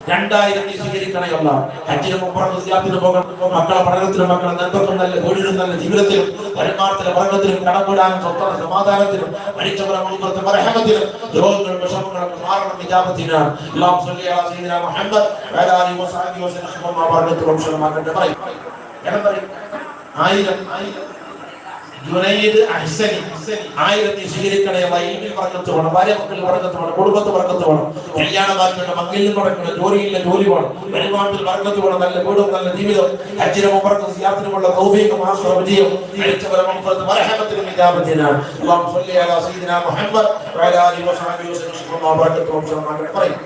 രണ്ടായിരത്തി സ്വീകരിക്കണയുള്ള ഹജ്ജിന് മുമ്പ് സിയാത്തിന് പോകണം മക്കളെ പഠനത്തിനും മക്കളെ നെൽപ്പത്തും നല്ല വീടിനും നല്ല ജീവിതത്തിലും വരുമാനത്തിന് വർഗത്തിലും കടപ്പെടാനും സ്വന്തം സമാധാനത്തിനും മരിച്ചവരെ മുഴുവൻ മരഹമത്തിലും രോഗങ്ങളും വിഷമങ്ങളൊക്കെ മാറണം വിജാപത്തിനാണ് എല്ലാം സയ്യിദിനാ മുഹമ്മദ് അമ്മാ ബഅദ് റംഷമാകട്ടെ പറയും. എണ്ണം പറയും. ആയിരം ആയിരം. ജുനൈദ് അഹ്സനി ആയിരത്തി സ്വീകരിക്കണേ വൈകിൽ പറക്കത്ത് വേണം ഭാര്യ മക്കളിൽ പറക്കത്ത് വേണം കുടുംബത്ത് പറക്കത്ത് വേണം കല്യാണ ബാക്കിയുള്ള മക്കളിൽ പറക്കണം ജോലിയില്ല ജോലി വേണം. വരുമാനത്തിൽ പറക്കത്ത് വേണം നല്ല വീടും നല്ല ജീവിതം അച്ഛനും പറക്കും സിയാത്തിനുമുള്ള തൗഫീഖും ആശ്രയ വിജയം അയച്ചവരെ വിജാപത്തിനാണ് അള്ളാഹു സ്വല്ലി അലാ സയ്യിദിനാ മുഹമ്മദ് വഅലാ ആലിഹി വസഹബിഹി വസല്ലം. പറയും.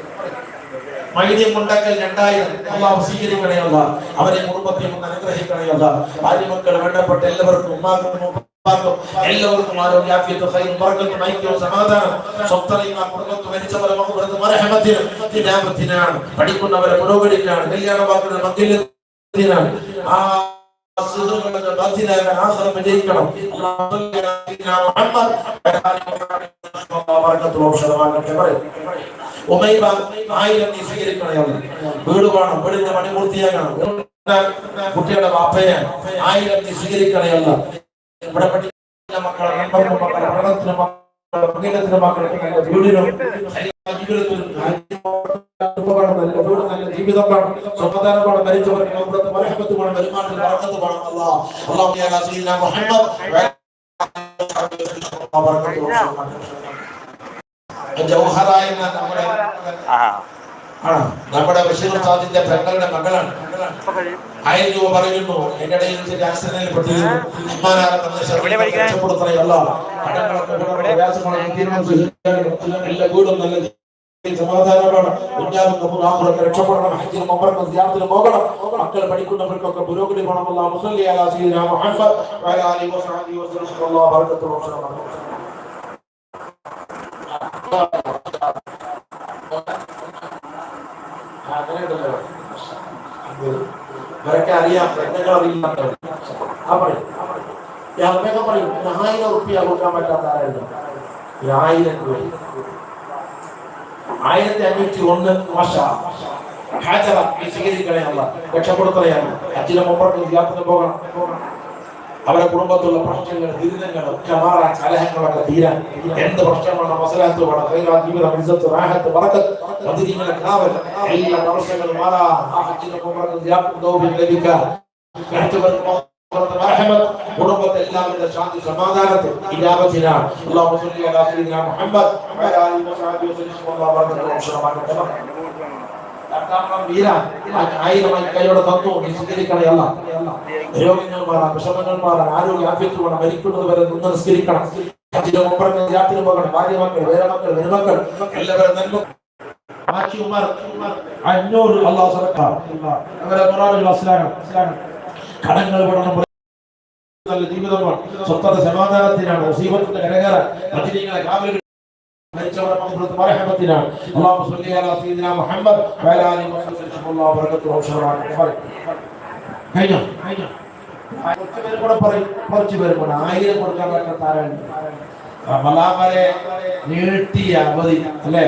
മൈദ്യം ഉണ്ടാക്കൽ രണ്ടായിരം. അള്ളാഹു സ്വീകരിക്കണയല്ല. അവരെ കുടുംബത്തെ ഒന്ന് അനുഗ്രഹിക്കണയല്ല. ഭാര്യമക്കൾ വേണ്ടപ്പെട്ട എല്ലാവർക്കും ഉമ്മാക്കും ഉപ്പാക്കും എല്ലാവർക്കും ആരോഗ്യാഫിയത്ത് ഖൈറും ബർക്കത്തും ഐക്യവും സമാധാനം. സ്വത്തലയും ആ കുടുംബത്ത് മരിച്ചവരെ മഹുറത്ത് മരഹമത്തിനും തിനാമത്തിനാണ് പഠിക്കുന്നവരെ പുരോഗതിക്കാണ്. കല്യാണ വാക്കുകൾ മംഗല്യത്തിനാണ് ആ സുഹൃത്തുക്കളുടെ ബാധ്യതയാകാൻ ആഹ്റം വിജയിക്കണം. അല്ലാഹു സ്വല്ലി അലാ സയ്യിദിനാ മുഹമ്മദ് വഅലാ ബർക്കത്തും ഔഷധമാകട്ടെ പറയും ഉമൈബ ആയിരം നീ സ്വീകരിക്കണം വീട് വേണം വീടിന്റെ പണി പൂർത്തിയാക്കണം. കുട്ടിയുടെ വാപ്പയെ ആയിരം നീ സ്വീകരിക്കണമല്ല ഇവിടെ പഠിക്കുന്ന മക്കളെ നண்பർക്കും മക്കളെ പഠനത്തിനും മക്കളെ മക്കൾക്ക് വീടിനും ജീവിതത്തിനും വേണം നല്ല വീട് നല്ല ജീവിതം വേണം സമാധാനം വേണം മരിച്ചവർക്ക് അവിടുത്തെ മരഹമത്ത് വേണം. വരുമാനത്തിൽ ബർക്കത്ത് വേണം യാ സയ്യിദന മുഹമ്മദ് നമ്മുടെ ബഷീർ സാദിന്റെ പെങ്ങളുടെ മകളാണ്. ആയിരം രൂപ പറയുന്നു. എന്റെ ഇടയിൽ ചെറിയ ആക്സിഡന്റിൽ പെട്ടിരുന്നു വീടും നല്ല സമാധാനമാണ് കുഞ്ഞാവും നമുക്ക് ആഹ്റൊക്കെ രക്ഷപ്പെടണം. ഹജ്ജിനും ഉംറക്കും സിയാറത്തിനും പോകണം. മക്കൾ പഠിക്കുന്നവർക്കൊക്കെ പുരോഗതി വേണം. അല്ലാഹു മുസല്ലി അലാ സയ്യിദിനാ മുഹമ്മദ് വഅലാ ആലിഹി വസഹബിഹി വസല്ലം അല്ലാഹു ബറകത്തുഹു വസല്ലം ഇവരൊക്കെ അറിയാം പെണ്ണുങ്ങൾ അറിയില്ല ആ പറയും അമ്മയൊക്കെ പറയും ആയിരം റുപ്യ കൊടുക്കാൻ പറ്റാത്ത ആരായിരുന്നു ഒരു ആയിരം രൂപ ആയിരത്തി അഞ്ഞൂറ്റി ഒന്ന് മാഷ ഹാജറ നീ സ്വീകരിക്കണയല്ല രക്ഷപ്പെടുത്തണയാണ് അച്ഛനും മുമ്പ് യാത്ര പോകണം അവരുടെ കുടുംബത്തിലുള്ള പ്രശ്നങ്ങൾ ദുരിതങ്ങൾ ഒക്കെ മാറാൻ കലഹങ്ങളൊക്കെ തീരാൻ എന്ത് പ്രശ്നമാണ് മസലാത്ത് വേണം ജീവിതം ഇസ്സത്ത് റാഹത്ത് മദീനയിലെ കാവൽ എല്ലാ പ്രശ്നങ്ങളും മാറാൻ ആ ഹജ്ജിന് മുമ്പ് യാത്ര ദൗബിൽ ലഭിക്കാൻ കുടുംബത്തെ എല്ലാവരുടെ ശാന്തി സമാധാനത്തിൽ ഇജാബത്തിനാണ് സയ്യിദിനാ മുഹമ്മദ് ആയിരമായി തന്നു നീ സ്വീകരിക്കണയല്ല. രോഗങ്ങൾ മാറാം വിഷമങ്ങൾ മാറാൻ ആരോഗ്യ മരിക്കുന്നത് വരെ നിസ്കരിക്കണം. ഹജ്ജിന് മകൾ ഭാര്യ മക്കൾ വേറെ മക്കൾ എല്ലാവരും നന്മ കടങ്ങൾ ജീവിതമാണ്. സ്വത്തത സമാധാനത്തിനാണ് മുസീബത്തിന്റെ കരകര മദിനീകളെ കാവലുകൾ മരിച്ചവരെ മഹ്ഫറത്ത് മർഹമത്തിനാണ് അല്ലാഹു സ്വല്ലി അലാ സയ്യിദിനാ മുഹമ്മദ് വസല്ലം ആയിരം നീട്ടിയ അവധി അല്ലേ?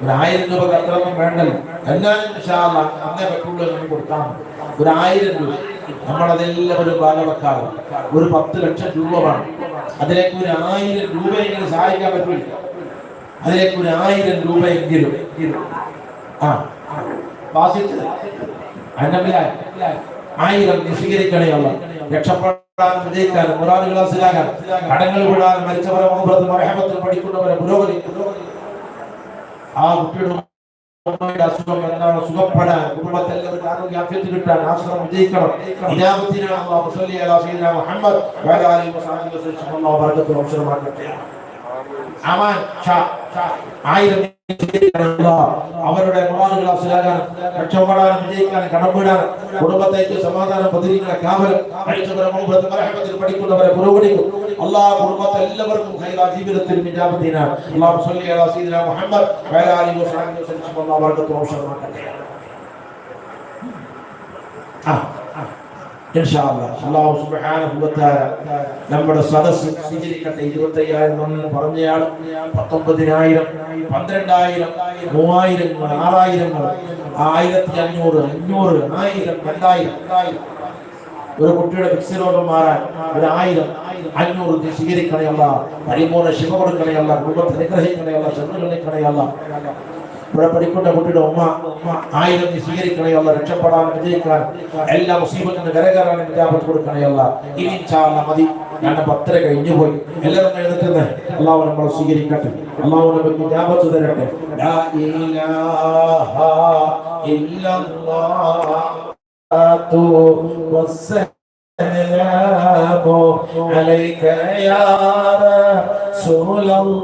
ഒരു ആയിരം രൂപ അത്രയൊന്നും വേണ്ടല്ലോ. എന്നാലും നമുക്ക് കൊടുക്കാൻ ഒരു ആയിരം രൂപ. നമ്മളതെല്ലാവരും ഭാഗവക്കാരും ഒരു പത്ത് ലക്ഷം രൂപ വേണം. അതിലേക്ക് ഒരു ആയിരം രൂപയെങ്കിലും സഹായിക്കാൻ പറ്റില്ല അതിലേക്ക് ഒരു ആയിരം രൂപയെങ്കിലും ആ വാസിച്ചത് ആയിരം സ്വീകരിക്കണയുള്ള രക്ഷപ്പെടാൻ വിജയിക്കാൻ മുറാദുകൾ മനസ്സിലാക്കാൻ കടങ്ങൾ വിടാനും മരിച്ചവരെ മുഹബത്ത് മറഹമത്തിൽ പഠിക്കുന്നവരെ പുരോഗതി. ആ കുട്ടിയുടെ അസുഖം എന്താണ്? സുഖപ്പെടാൻ കുടുംബത്തെ എല്ലാവരും ആരോഗ്യ ആഫ്യത്ത് കിട്ടാൻ ആശ്രമം വിജയിക്കണം. ഇനാമത്തിനാണ് മുഹമ്മദ് അവസരമാക്കട്ടെ അവരുടെ വിജയിക്കാനും കടമ്പിടാനും കുടുംബത്തേക്ക് സമാധാനം പതിരികളെ കാവലും പഠിക്കുന്നവരെ അള്ളാഹ് കുടുംബത്തെ എല്ലാവർക്കും ജീവിതത്തിൽ മിജാബത്തിനാണ് അല്ലാഹു സ്വല്ലി അലാ മുഹമ്മദ് സുബ്ഹാനഹു വ നമ്മുടെ സദസ് സ്വീകരിക്കട്ടെ. ഇരുപത്തി അയ്യായിരം എന്ന് പറഞ്ഞയാൾ പത്തൊമ്പതിനായിരം പന്ത്രണ്ടായിരം മൂവായിരങ്ങൾ ആറായിരങ്ങൾ ആയിരത്തി അഞ്ഞൂറ് അഞ്ഞൂറ് ആയിരം രണ്ടായിരം. ഒരു കുട്ടിയുടെ ഫിക്സ് രോഗം മാറാൻ ഒരു ആയിരം അഞ്ഞൂറ് സ്വീകരിക്കണയുള്ള പരിമൂല ശിവ കൊടുക്കണയല്ല കുടുംബത്തെ നിഗ്രഹിക്കണയല്ല ചെറുക്കണയല്ല ഇവിടെ പഠിക്കുന്ന കുട്ടിയുടെ ഉമ്മ ഉമ്മ ആയിരം നീ സ്വീകരിക്കണയല്ല രക്ഷപ്പെടാൻ വിജയിക്കാൻ എല്ലാ മുസീബത്തിൽ നിന്ന് കരകയറാൻ വിജാപത്ത് കൊടുക്കണയല്ല ഇനി ചാർന്ന മതി ഞാൻ പത്തര കഴിഞ്ഞു പോയി എല്ലാവരും എഴുന്നേറ്റ് അള്ളാഹു നമ്മളെ സ്വീകരിക്കട്ടെ അള്ളാഹു നമുക്ക് വിജാപത്ത് തരട്ടെ ലാ ഇലാഹ ഇല്ലല്ലാഹ് والسلام عليك يا رسول الله